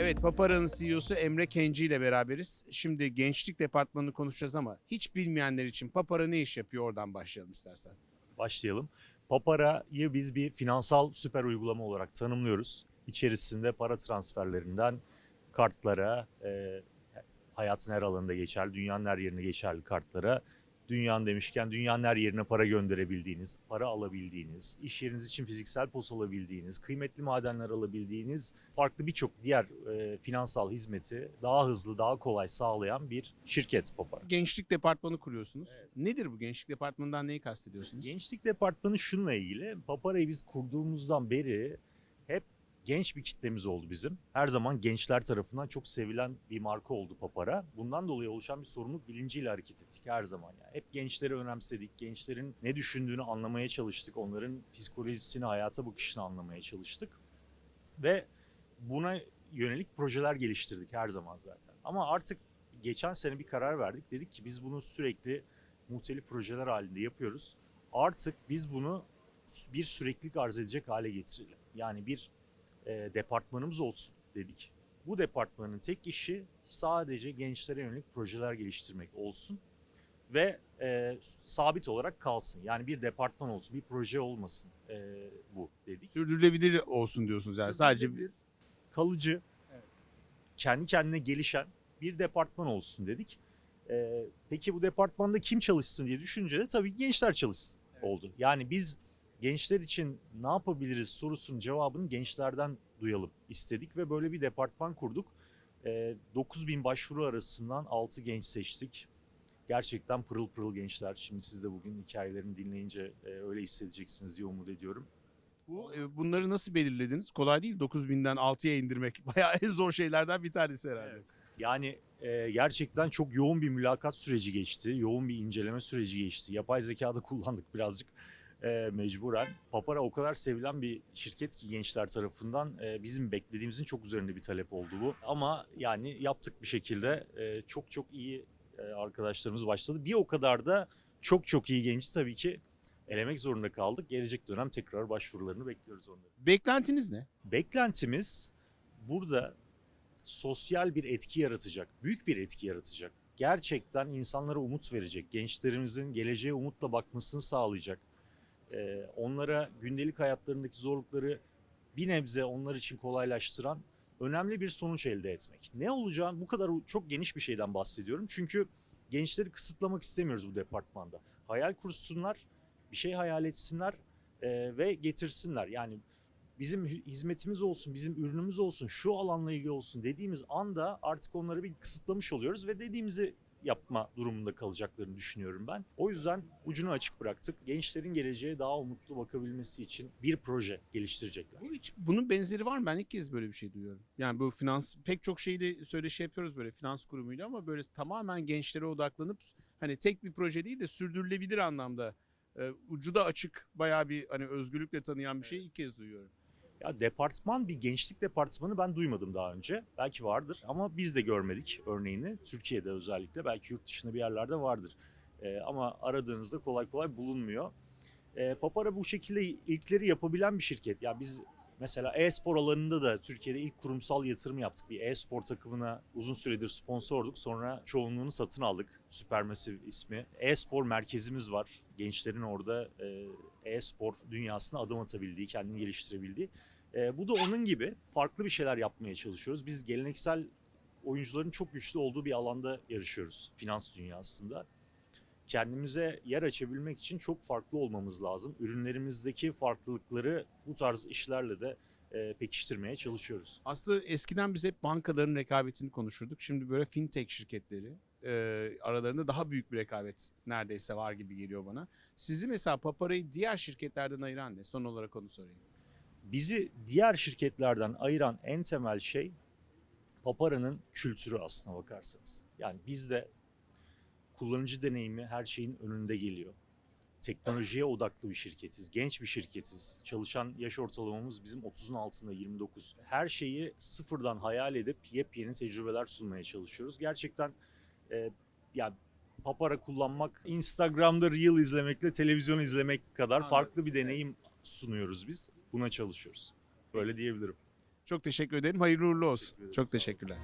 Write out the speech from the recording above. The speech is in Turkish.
Evet, Papara'nın CEO'su Emre Kenci ile beraberiz. Şimdi gençlik departmanını konuşacağız ama hiç bilmeyenler için Papara ne iş yapıyor oradan başlayalım istersen. başlayalım. Papara'yı biz bir finansal süper uygulama olarak tanımlıyoruz. İçerisinde para transferlerinden kartlara, e, hayatın her alanında geçerli, dünyanın her yerine geçerli kartlara, dünyanın demişken dünyanın her yerine para gönderebildiğiniz, para alabildiğiniz, iş yeriniz için fiziksel pos alabildiğiniz, kıymetli madenler alabildiğiniz, farklı birçok diğer e, finansal hizmeti daha hızlı, daha kolay sağlayan bir şirket Papara. Gençlik departmanı kuruyorsunuz. Nedir bu gençlik departmanından neyi kastediyorsunuz? Gençlik departmanı şununla ilgili. Papara'yı biz kurduğumuzdan beri genç bir kitlemiz oldu bizim. Her zaman gençler tarafından çok sevilen bir marka oldu Papara. Bundan dolayı oluşan bir sorumluluk bilinciyle hareket ettik her zaman. Yani hep gençleri önemsedik. Gençlerin ne düşündüğünü anlamaya çalıştık. Onların psikolojisini, hayata bakışını anlamaya çalıştık. Ve buna yönelik projeler geliştirdik her zaman zaten. Ama artık geçen sene bir karar verdik. Dedik ki biz bunu sürekli muhtelif projeler halinde yapıyoruz. Artık biz bunu bir süreklilik arz edecek hale getirelim. Yani bir e, departmanımız olsun dedik. Bu departmanın tek işi sadece gençlere yönelik projeler geliştirmek olsun ve e, sabit olarak kalsın. Yani bir departman olsun, bir proje olmasın e, bu dedik. Sürdürülebilir olsun diyorsunuz yani. Sadece bir kalıcı, kendi kendine gelişen bir departman olsun dedik. Ee, peki bu departmanda kim çalışsın diye düşününce de tabii gençler çalışsın oldu. Yani biz gençler için ne yapabiliriz sorusunun cevabını gençlerden duyalım istedik ve böyle bir departman kurduk. Ee, 9000 başvuru arasından 6 genç seçtik. Gerçekten pırıl pırıl gençler. Şimdi siz de bugün hikayelerini dinleyince e, öyle hissedeceksiniz diye umut ediyorum. bu e, bunları nasıl belirlediniz? Kolay değil 9000'den 6'ya indirmek. Bayağı en zor şeylerden bir tanesi herhalde. Evet. Yani e, gerçekten çok yoğun bir mülakat süreci geçti. Yoğun bir inceleme süreci geçti. Yapay zekada kullandık birazcık e, mecburen. Papara o kadar sevilen bir şirket ki gençler tarafından e, bizim beklediğimizin çok üzerinde bir talep oldu bu. Ama yani yaptık bir şekilde e, çok çok iyi e, arkadaşlarımız başladı. Bir o kadar da çok çok iyi genci tabii ki elemek zorunda kaldık. Gelecek dönem tekrar başvurularını bekliyoruz onları. Beklentiniz ne? Beklentimiz burada sosyal bir etki yaratacak, büyük bir etki yaratacak. Gerçekten insanlara umut verecek, gençlerimizin geleceğe umutla bakmasını sağlayacak. Ee, onlara gündelik hayatlarındaki zorlukları bir nebze onlar için kolaylaştıran önemli bir sonuç elde etmek. Ne olacağını bu kadar çok geniş bir şeyden bahsediyorum. Çünkü gençleri kısıtlamak istemiyoruz bu departmanda. Hayal kursunlar, bir şey hayal etsinler e, ve getirsinler. Yani bizim hizmetimiz olsun, bizim ürünümüz olsun, şu alanla ilgili olsun dediğimiz anda artık onları bir kısıtlamış oluyoruz ve dediğimizi yapma durumunda kalacaklarını düşünüyorum ben. O yüzden ucunu açık bıraktık. Gençlerin geleceğe daha umutlu bakabilmesi için bir proje geliştirecekler. Bu hiç bunun benzeri var mı? Ben ilk kez böyle bir şey duyuyorum. Yani bu finans pek çok şeyde söyleşi yapıyoruz böyle finans kurumuyla ama böyle tamamen gençlere odaklanıp hani tek bir proje değil de sürdürülebilir anlamda e, ucu da açık bayağı bir hani özgürlükle tanıyan bir şey ilk kez duyuyorum. Ya departman bir gençlik departmanı ben duymadım daha önce. Belki vardır ama biz de görmedik örneğini. Türkiye'de özellikle belki yurt dışında bir yerlerde vardır. Ee, ama aradığınızda kolay kolay bulunmuyor. Ee, Papara bu şekilde ilkleri yapabilen bir şirket. Ya biz mesela e-spor alanında da Türkiye'de ilk kurumsal yatırım yaptık. Bir e-spor takımına uzun süredir sponsorduk. Sonra çoğunluğunu satın aldık. Supermassive ismi. E-spor merkezimiz var. Gençlerin orada e, e-spor dünyasına adım atabildiği, kendini geliştirebildiği. E, bu da onun gibi farklı bir şeyler yapmaya çalışıyoruz. Biz geleneksel oyuncuların çok güçlü olduğu bir alanda yarışıyoruz finans dünyasında. Kendimize yer açabilmek için çok farklı olmamız lazım. Ürünlerimizdeki farklılıkları bu tarz işlerle de e, pekiştirmeye çalışıyoruz. Aslında eskiden biz hep bankaların rekabetini konuşurduk. Şimdi böyle fintech şirketleri e, aralarında daha büyük bir rekabet neredeyse var gibi geliyor bana. Sizi mesela Papara'yı diğer şirketlerden ayıran ne? Son olarak onu sorayım. Bizi diğer şirketlerden ayıran en temel şey Papara'nın kültürü aslına bakarsanız. Yani bizde kullanıcı deneyimi her şeyin önünde geliyor. Teknolojiye odaklı bir şirketiz, genç bir şirketiz. Çalışan yaş ortalamamız bizim 30'un altında 29. Her şeyi sıfırdan hayal edip yepyeni tecrübeler sunmaya çalışıyoruz. Gerçekten e, ya Papara kullanmak Instagram'da Reel izlemekle televizyon izlemek kadar farklı bir deneyim sunuyoruz biz. Buna çalışıyoruz. Böyle diyebilirim. Çok teşekkür ederim. Hayırlı uğurlu olsun. Teşekkür ederim. Çok teşekkürler.